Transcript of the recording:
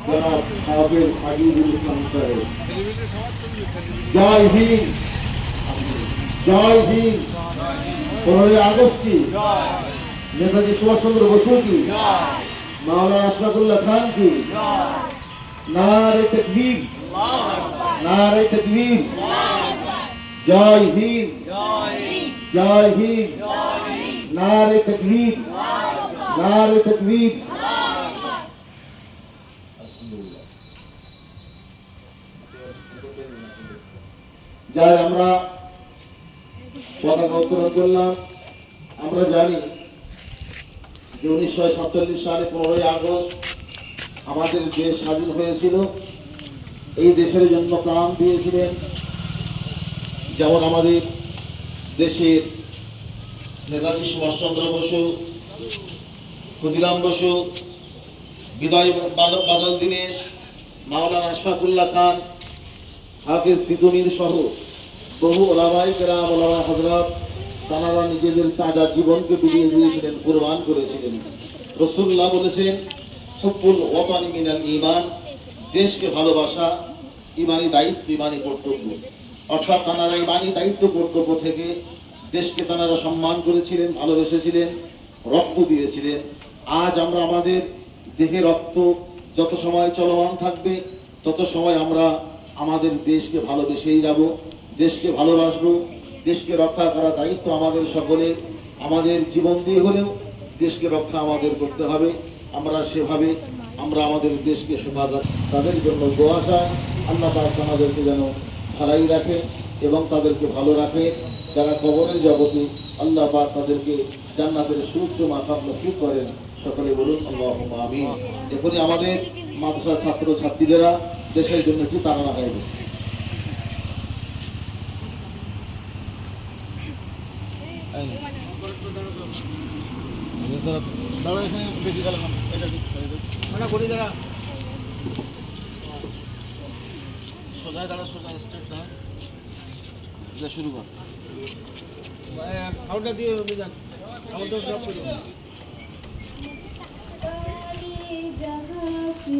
জনাব হাফিজ আজিজুল ইসলাম সাহেব জয় হিন্দ জয় হিন্দ পনেরোই আগস্ট কি নেতাজি সুভাষচন্দ্র বসু কি মাওলানা আশরাফুল্লাহ খান কি নারে তকবীর নারে তকবীর জয় হিন্দ জয় হিন্দ নারে তকবীর নারে তকবীর যাই আমরা পতাকা উত্তোলন করলাম। আমরা জানি যে উনিশশো সাতচল্লিশ সালে পনেরোই আগস্ট আমাদের দেশ স্বাধীন হয়েছিল। এই দেশের জন্য প্রাণ দিয়েছিলেন। যেমন আমাদের দেশের নেতাজি সুভাষচন্দ্র বসু, ক্ষুদিরাম বসু, বিদয় বাদল দীনেশ, মাওলানা আশফাকুল্লাহ খান, হাফিজ তিতুমির সহ বহু ওলামাই কেরাম, ওলামা হজরত তারা নিজেদের তাজা জীবনকে বিলিয়ে দিয়েছিলেন, কোরবান করেছিলেন। রসুল্লাহ বলেছেন, হুব্বুল ওয়াতানি মিনাল ঈমান দেশকে ভালোবাসা ইমানি দায়িত্ব, ইমানি কর্তব্য। অর্থাৎ তানারা ইমানি দায়িত্ব, কর্তব্য থেকে দেশকে তানারা সম্মান করেছিলেন, ভালোবেসেছিলেন, রক্ত দিয়েছিলেন। আজ আমরা আমাদের দেহে রক্ত যত সময় চলমান থাকবে, তত সময় আমরা আমাদের দেশকে ভালোবেসেই যাব। দেশকে ভালোবাসবো, দেশকে রক্ষা করার দায়িত্ব আমাদের সকলে, আমাদের জীবন দিয়ে হলেও দেশকে রক্ষা আমাদের করতে হবে। আমরা সেভাবে, আমরা আমাদের দেশকে হেফাজত, তাদের জন্য দোয়া চাই। আল্লাহ পাক আমাদেরকে যেন ভালাই রাখে এবং তাদেরকে ভালো রাখে। যারা কবরের জগতে আল্লাহ পাক তাদেরকে জান্নাতের সূর্য মাথা নসিব করেন। সকলে বলুন আল্লাহ আমিন। এখনই আমাদের মাদ্রাসার ছাত্র ছাত্রীরা দেশের জন্য একটু তারা গাইবে সোজা দাঁড়া সোজা স্ট্রেট দাঁড়া যা শুরু কর সাউন্ডটা দিয়ে যান সাউন্ডটা ড্রপ করে দিন। सारी जहाँ से